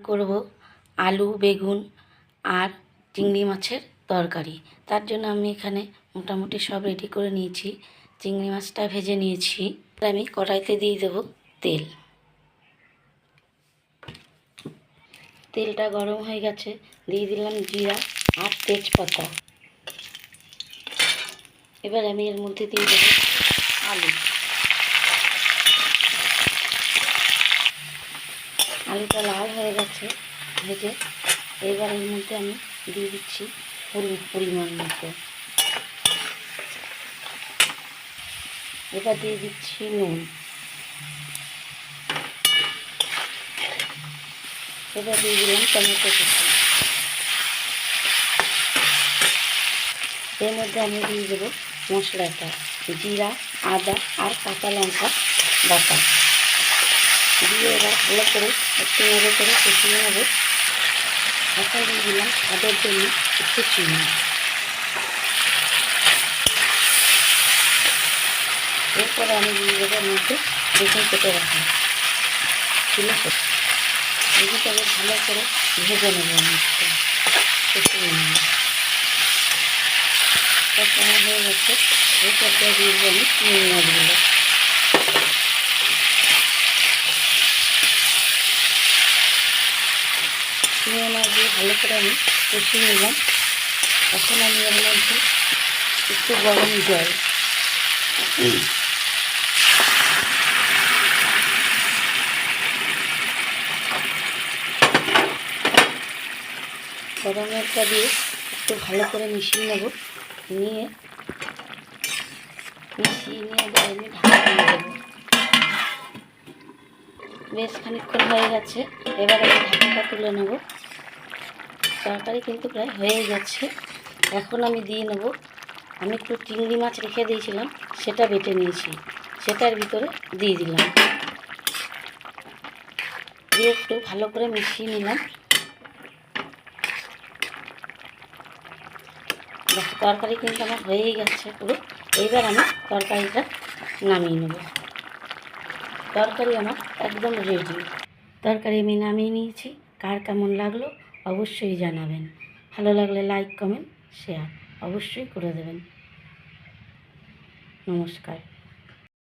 করব আলু, বেগুন আর চিংড়ি মাছের তরকারি। তার জন্য আমি এখানে মোটামুটি সব রেডি করে নিয়েছি। চিংড়ি মাছটা ভেজে নিয়েছি। আমি কড়াইতে দিয়ে দেবো তেল। তেলটা গরম হয়ে গেছে। দিয়ে দিলাম জিরা আর তেজপাতা। এবার আমি এর মধ্যে দিয়ে দেবো আলু। আলুটা গেছে ভেজে এবার এর মধ্যে আমি দিয়ে দিচ্ছি হলুদ পরিমাণ মতো এবার দিয়ে দিচ্ছি নুন। এবার দিয়ে দিলাম টমেটো কুচি। এর মধ্যে আমি দিয়ে দেবো মশলাটা, জিরা, আদা আর কাঁচা লঙ্কা বাটা। দিয়ে এবার ভালো করে একটু নেড়ে করে কষিয়ে নেব। এখন দিয়ে দিলাম স্বাদের জন্য একটু চিনি। এরপরে আমি দিয়ে দেবো মধ্যে বেগুন কেটে রাখা ছিল বেগুনটাকে ভালো করে ভেজে নেব সময় হয়ে গেছে। এই দিয়ে আমি চিংড়ি মাছগুলো। চিংড়ি মাছ দিয়ে ভালো করে আমি কষিয়ে নিলাম। এখন আমি এর মধ্যে একটু গরম জল। গরম জলটা দিয়ে একটু ভালো করে মিশিয়ে নেব। নিয়ে মিশিয়ে নিয়ে আমি ঢাকা দিয়ে বেশ খানিক্ষণ হয়ে গেছে। এবার আমি ঢাকাটা তুলে নেব। তরকারি কিন্তু প্রায় হয়ে গেছে এখন আমি দিয়ে নেব। আমি একটু চিংড়ি মাছ রেখে দিয়েছিলাম, সেটা বেটে নিয়েছি। সেটার ভিতরে দিয়ে দিলাম। দিয়ে একটু ভালো করে মিশিয়ে নিলাম। তরকারি কিন্তু আমার হয়েই গেছে পুরো। এইবার আমি তরকারিটা নামিয়ে নেব। তরকারি আমার একদম রেডি তরকারি আমি নামিয়ে নিয়েছি। কার কেমন লাগল অবশ্যই জানাবেন। ভালো লাগলে লাইক কমেন্ট শেয়ার অবশ্যই করে দেবেন। নমস্কার।